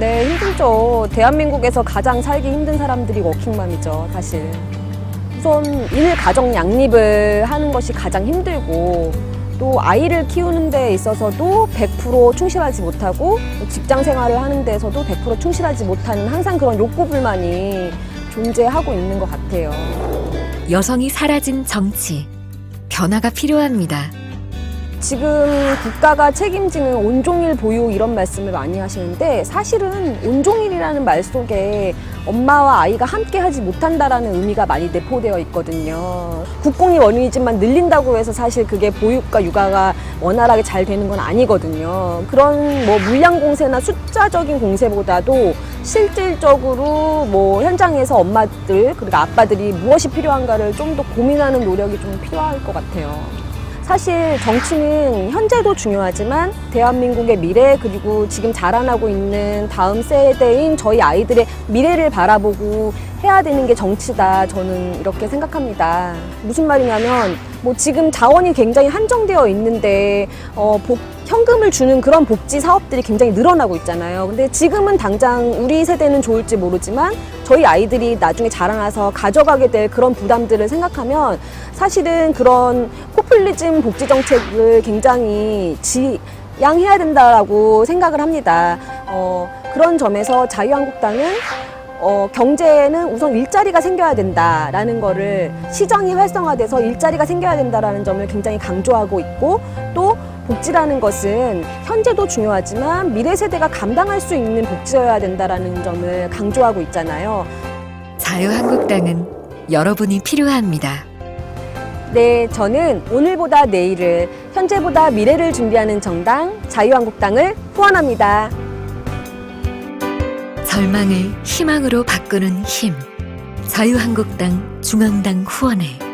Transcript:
네, 힘들죠. 대한민국에서 가장 살기 힘든 사람들이 워킹맘이죠, 사실. 우선 일 가정 양립을 하는 것이 가장 힘들고 또 아이를 키우는 데 있어서도 100% 충실하지 못하고 직장 생활을 하는 데서도 100% 충실하지 못하는 항상 그런 욕구 불만이 존재하고 있는 것 같아요. 여성이 사라진 정치. 변화가 필요합니다. 지금 국가가 책임지는 온종일 보육 이런 말씀을 많이 하시는데 사실은 온종일이라는 말 속에 엄마와 아이가 함께 하지 못한다라는 의미가 많이 내포되어 있거든요. 국공이 원인이지만 늘린다고 해서 사실 그게 보육과 육아가 원활하게 잘 되는 건 아니거든요. 그런 뭐 물량 공세나 숫자적인 공세보다도 실질적으로 뭐 현장에서 엄마들 그리고 아빠들이 무엇이 필요한가를 좀 더 고민하는 노력이 좀 필요할 것 같아요. 사실 정치는 현재도 중요하지만 대한민국의 미래 그리고 지금 자라나고 있는 다음 세대인 저희 아이들의 미래를 바라보고 해야 되는 게 정치다 저는 이렇게 생각합니다. 무슨 말이냐면 뭐 지금 자원이 굉장히 한정되어 있는데 어, 복, 현금을 주는 그런 복지 사업들이 굉장히 늘어나고 있잖아요. 근데 지금은 당장 우리 세대는 좋을지 모르지만 저희 아이들이 나중에 자라나서 가져가게 될 그런 부담들을 생각하면 사실은 그런 포퓰리즘 복지 정책을 굉장히 지 양해야 된다라고 생각을 합니다. 어, 그런 점에서 자유한국당은 어, 경제에는 우선 일자리가 생겨야 된다라는 거를 시장이 활성화돼서 일자리가 생겨야 된다라는 점을 굉장히 강조하고 있고 또 복지라는 것은 현재도 중요하지만 미래 세대가 감당할 수 있는 복지여야 된다라는 점을 강조하고 있잖아요. 자유한국당은 여러분이 필요합니다. 네, 저는 오늘보다 내일을, 현재보다 미래를 준비하는 정당 자유한국당을 후원합니다. 절망을 희망으로 바꾸는 힘. 자유한국당 중앙당 후원회.